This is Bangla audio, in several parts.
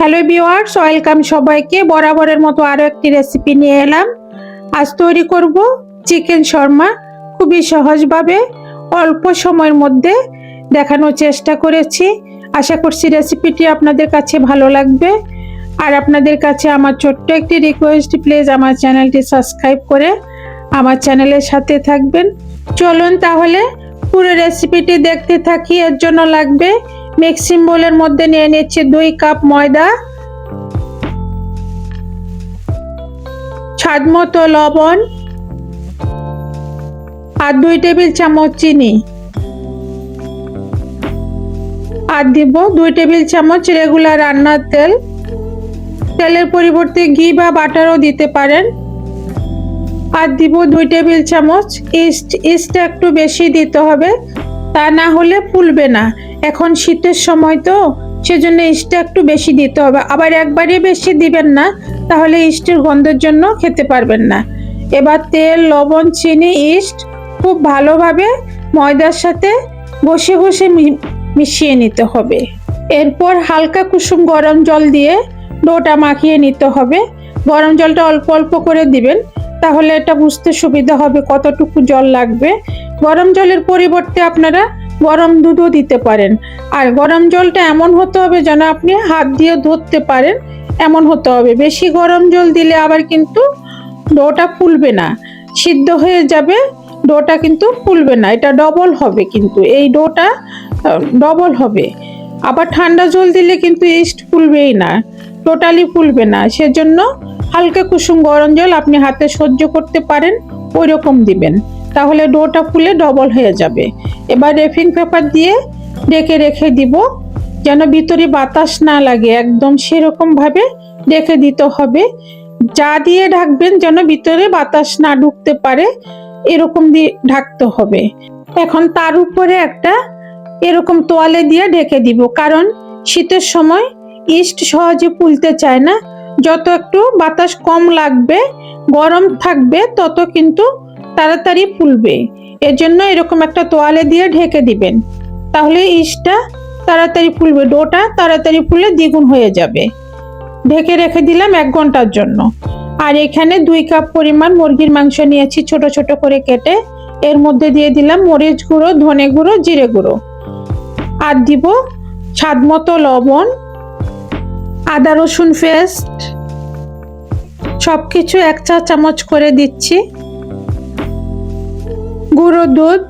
হ্যালো ভিওয়ার্স ওয়েলকাম সবাইকে। বরাবরের মতো আরও একটি রেসিপি নিয়ে এলাম। আজ তৈরি করব চিকেন শর্মা। খুবই সহজভাবে অল্প সময়ের মধ্যে দেখানোর চেষ্টা করেছি। আশা করছি রেসিপিটি আপনাদের কাছে ভালো লাগবে। আর আপনাদের কাছে আমার ছোট্ট একটি রিকোয়েস্ট প্লিজ আমার চ্যানেলটি সাবস্ক্রাইব করে আমার চ্যানেলের সাথে থাকবেন। চলুন তাহলে পুরো রেসিপিটি দেখতে থাকি, এর জন্য লাগবে মিক্সিং বোলের মধ্যে নিয়ে নিচ্ছি দুই কাপ ময়দা, স্বাদ মতো লবণ আর দুই টেবিল চামচ চিনি। আর দিব দুই টেবিল চামচ রেগুলার রান্নার তেল। তেলের পরিবর্তে ঘি বা বাটারও দিতে পারেন। আর দিব দুই টেবিল চামচ ইস্ট, ইস্টটা একটু বেশি দিতে হবে। তা না হলে ফুলবে না। এখন শীতের সময় তো, সেজন্য ইস্টটা একটু বেশি দিতে হবে। আবার একবারই বেশি দিবেন না, তাহলে ইস্টের গন্ধের জন্য খেতে পারবেন না। এবার তেল, লবণ, চিনি, ইস্ট খুব ভালোভাবে ময়দার সাথে বসে বসে মিশিয়ে নিতে হবে। এরপর হালকা কুসুম গরম জল দিয়ে ডোটা মাখিয়ে নিতে হবে। গরম জলটা অল্প অল্প করে দিবেন, তাহলে এটা বুঝতে সুবিধা হবে কতটুকু জল লাগবে। গরম জলের পরিবর্তে আপনারা গরম দুধও দিতে পারেন। আর গরম জলটা এমন হতে হবে যেন আপনি হাত দিয়ে ধরতে পারেন, এমন হতে হবে। বেশি গরম জল দিলে আবার কিন্তু ডোটা ফুলবে না। সিদ্ধ হয়ে যাবে, ডোটা কিন্তু ফুলবে না। এটা ডবল হবে কিন্তু। এই ডোটা ডবল হবে। আবার ঠান্ডা জল দিলে কিন্তু ইস্ট ফুলবেই না, টোটালি ফুলবে না। সেজন্য হালকা কুসুম গরম জল আপনি হাতে সহ্য করতে পারেন ওই রকম দিবেন। তাহলে ডোটা ফুলে ডবল হয়ে যাবে। এবার রেফিং পেপার দিয়ে ডেকে রেখে দিব, যেন ভিতরে বাতাস না লাগে, একদম সেরকম ভাবে রেখে দিতে হবে। যা দিয়ে ঢাকবেন যেন ভিতরে বাতাস না ঢুকতে পারে, এরকম দিয়ে ঢাকতে হবে। এখন তার উপরে একটা এরকম তোয়ালে দিয়ে ঢেকে দিব, কারণ শীতের সময় ইস্ট সহজে ফুলতে চায় না। যত একটু বাতাস কম লাগবে, গরম থাকবে, তত কিন্তু তাড়াতাড়ি ফুলবে। এর জন্য এরকম একটা তোয়ালে দিয়ে ঢেকে দিবেন। তাহলে ইস্টটা তাড়াতাড়ি ফুলবে, ডোটা তাড়াতাড়ি ফুলে দ্বিগুণ হয়ে যাবে। ঢেকে রেখে দিলাম এক ঘণ্টার জন্য। আর এখানে দুই কাপ পরিমাণ মুরগির মাংস নিয়েছি ছোট ছোট করে কেটে। এর মধ্যে দিয়ে দিলাম মরিচ গুঁড়ো, ধনে গুঁড়ো, জিরে গুঁড়ো। আর দিব স্বাদ মতো লবণ, আদা রসুন পেস্ট। সব কিছু এক চা চামচ করে দিচ্ছি। গুঁড়ো দুধ,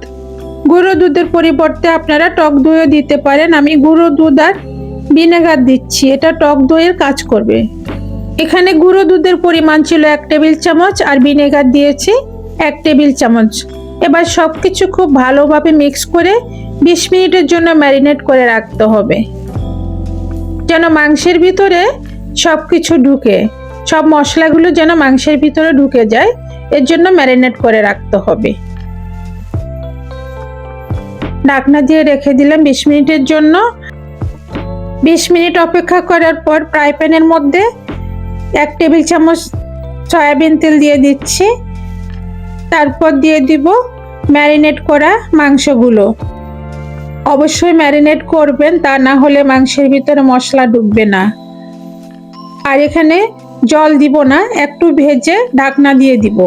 গুঁড়ো দুধের পরিবর্তে আপনারা টক দইও দিতে পারেন। আমি গুঁড়ো দুধ আর ভিনেগার দিচ্ছি, এটা টক দইয়ের কাজ করবে। এখানে গুঁড়ো দুধের পরিমাণ ছিল এক টেবিল চামচ আর ভিনেগার দিয়েছি এক টেবিল চামচ। এবার সব কিছু খুব ভালোভাবে মিক্স করে বিশ মিনিটের জন্য ম্যারিনেট করে রাখতে হবে। যেন মাংসের ভিতরে সব কিছু ঢুকে, সব মশলাগুলো যেন মাংসের ভিতরে ঢুকে যায়, এর জন্য ম্যারিনেট করে রাখতে হবে। ঢাকনা দিয়ে রেখে দিলাম বিশ মিনিটের জন্য। বিশ মিনিট অপেক্ষা করার পর ফ্রাই প্যানের মধ্যে এক টেবিল চামচ সয়াবিন তেল দিয়ে দিচ্ছি। তারপর দিয়ে দিব ম্যারিনেট করা মাংসগুলো। অবশ্যই ম্যারিনেট করবেন, তা না হলে মাংসের ভিতরে মশলা ডুববে না। আর এখানে জল দিব না, একটু ভেজে ঢাকনা দিয়ে দিব।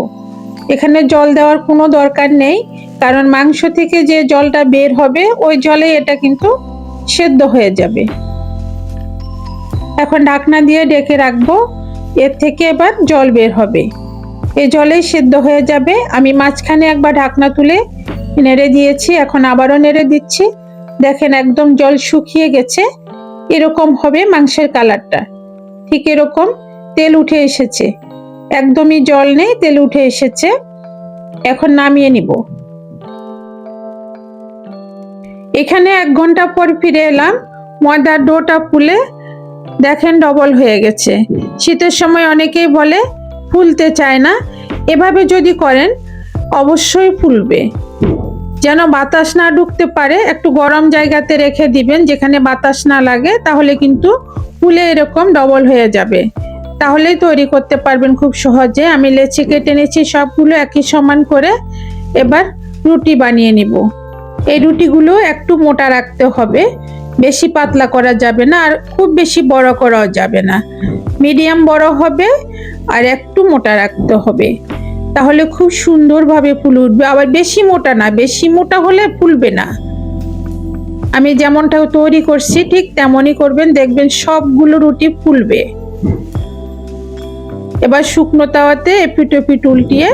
এখানে জল দেওয়ার কোনো দরকার নেই, কারণ মাংস থেকে যে জলটা বের হবে, ওই জলে এটা কিন্তু সেদ্ধ হয়ে যাবে। এখন ঢাকনা দিয়ে ডেকে রাখব, এর থেকে এবার জল বের হবে। এই জলেই সেদ্ধ হয়ে যাবে। আমি মাঝখানে একবার ঢাকনা তুলে নেড়ে দিয়েছি, এখন আবারও নেড়ে দিচ্ছি। দেখেন একদম জল শুকিয়ে গেছে। এরকম হবে মাংসের কালারটা। ঠিক এরকম তেল উঠে এসেছে। একদমই জল নেই, তেল উঠে এসেছে। এখন নামিয়ে নিব। এখানে এক ঘণ্টা পর ফিরে এলাম। ময়দার ডোটা ফুলে দেখেন ডবল হয়ে গেছে। শীতের সময় অনেকেই বলে ফুলতে চায় না। এভাবে যদি করেন, অবশ্যই ফুলবে। যেন বাতাস না ঢুকতে পারে, একটু গরম জায়গাতে রেখে দিবেন। যেখানে বাতাস না লাগে, তাহলে কিন্তু ফুলে এরকম ডবল হয়ে যাবে। তাহলেই তৈরি করতে পারবেন খুব সহজে। আমি লেচি কেটে নিয়েছি, সবগুলো একই সমান করে এবার রুটি বানিয়ে নিব। এই রুটিগুলো একটু মোটা রাখতে হবে, বেশি পাতলা করা যাবে না আর খুব বেশি বড় করাও যাবে না। মিডিয়াম বড় হবে আর একটু মোটা রাখতে হবে। তাহলে খুব সুন্দরভাবে ফুল উঠবে। আবার বেশি মোটা না, বেশি মোটা হলে ফুলবে না। আমি যেমনটা তৈরি করছি ঠিক তেমনই করবেন, দেখবেন সবগুলো রুটি ফুলবে। এবার শুকনো তাওয়াতে এপিট এপিট উল্টিয়ে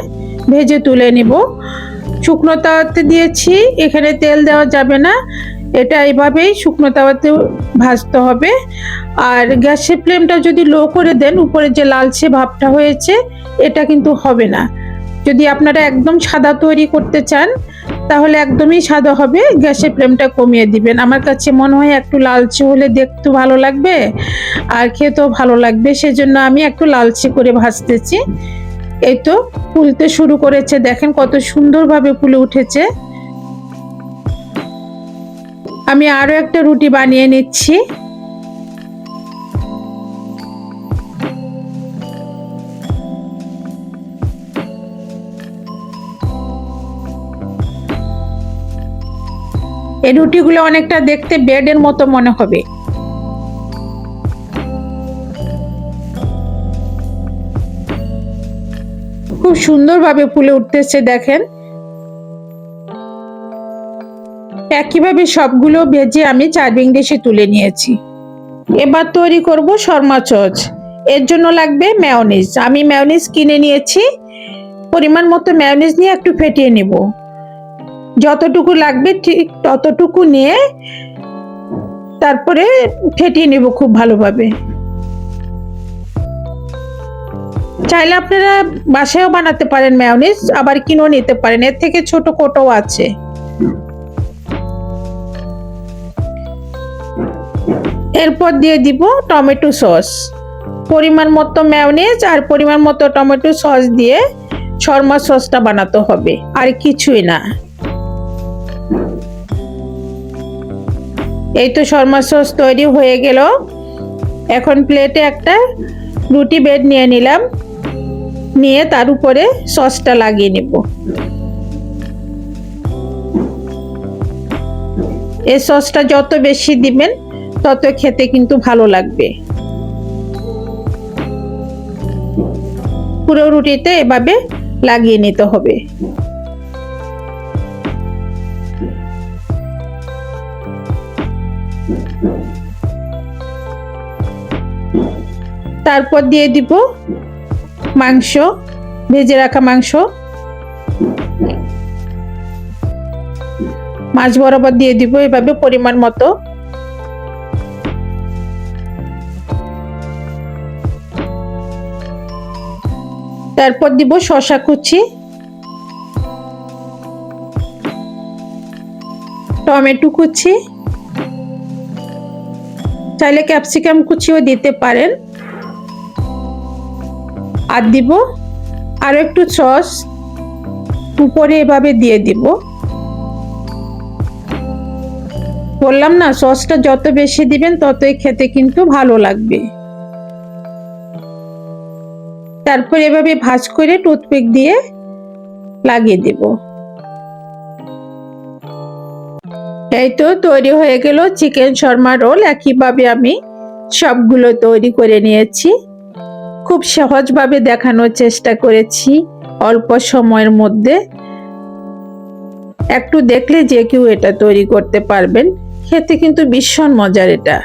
ভেজে তুলে নিব। শুকনো তাওয়াতে দিয়েছি, এখানে তেল দেওয়া যাবে না। এটা এইভাবেই শুকনো তাওয়াতে ভাজতে হবে। আর গ্যাসের ফ্লেমটা যদি লো করে দেন, উপরে যে লালচে ভাবটা হয়েছে, এটা কিন্তু হবে না। যদি আপনারা একদম সাদা তৈরি করতে চান তাহলে একদমই সাদা হবে, গ্যাসের ফ্লেমটা কমিয়ে দিবেন। আমার কাছে মনে হয় একটু লালচে হলে দেখতে ভালো লাগবে, আর খেতেও ভালো লাগবে। সেজন্য আমি একটু লালচে করে ভাজতেছি। এই তো ফুলতে শুরু করেছে, দেখেন কত সুন্দরভাবে ফুলে উঠেছে। আমি আরও একটা রুটি বানিয়ে নিচ্ছি। এই রুটিগুলো অনেকটা দেখতে বেডের মতো মনে হবে। খুব সুন্দরভাবে ফুলে উঠতেছে, দেখেন। একইভাবে সবগুলো ভেজে আমি চার্ভিং ডিশে তুলে নিয়েছি। এবার তৈরি করব শর্মা চচ এর জন্য লাগবে ম্যাওনিজ আমি ম্যাওনিজ কিনে নিয়েছি। পরিমাণ মতো ম্যাওনিজ নিয়ে একটু ফেটিয়ে নেব। যতটুকু লাগবে ঠিক ততটুকু নিয়ে তারপরে ফেটিয়ে নেব খুব ভালোভাবে। চাইলে আপনারা বাসায়ও বানাতে পারেন ম্যাওনিজ আবার কিনেও নিতে পারেন। এর থেকে ছোট কোটো আছে। এরপর দিয়ে দিব টমেটো সস। পরিমাণ মতো ম্যাওনিজ আর পরিমাণ মতো টমেটো সস দিয়ে শর্মা সসটা বানাতে হবে। আর কিছুই না। এই তো শর্মা সস তৈরি হয়ে গেল। এখন প্লেটে একটা রুটি বেড নিয়ে নিলাম। নিয়ে তার উপরে সসটা লাগিয়ে নেব। এই সসটা যত বেশি দিবেন, তত খেতে কিন্তু ভালো লাগবে। পুরো রুটিতে এভাবে লাগিয়ে নিতে হবে। তারপর দিয়ে দিব মাংস, ভেজে রাখা মাংস। মাছ বরাবর দিয়ে দিব এভাবে পরিমাণ মতো। তারপর দিব শশা কুচি। টমেটো কুচি। চাইলে ক্যাপসিকাম কুচিও দিতে পারেন। আর দিব আর একটু সস। উপরে এভাবে দিয়ে দিব। বললাম না, সসটা যত বেশি দিবেন ততই খেতে কিন্তু ভালো লাগবে। তারপর এভাবে ভাজ করে টুথপিক দিয়ে লাগিয়ে দেব। এই তো তৈরি হয়ে গেল চিকেন শর্মা রোল। একইভাবে আমি সবগুলো তৈরি করে নিয়েছি। খুব সহজভাবে দেখানোর চেষ্টা করেছি অল্প সময়ের মধ্যে। একটু দেখলে যে কেউ এটা তৈরি করতে পারবেন। খেতে কিন্তু ভীষণ মজার এটা।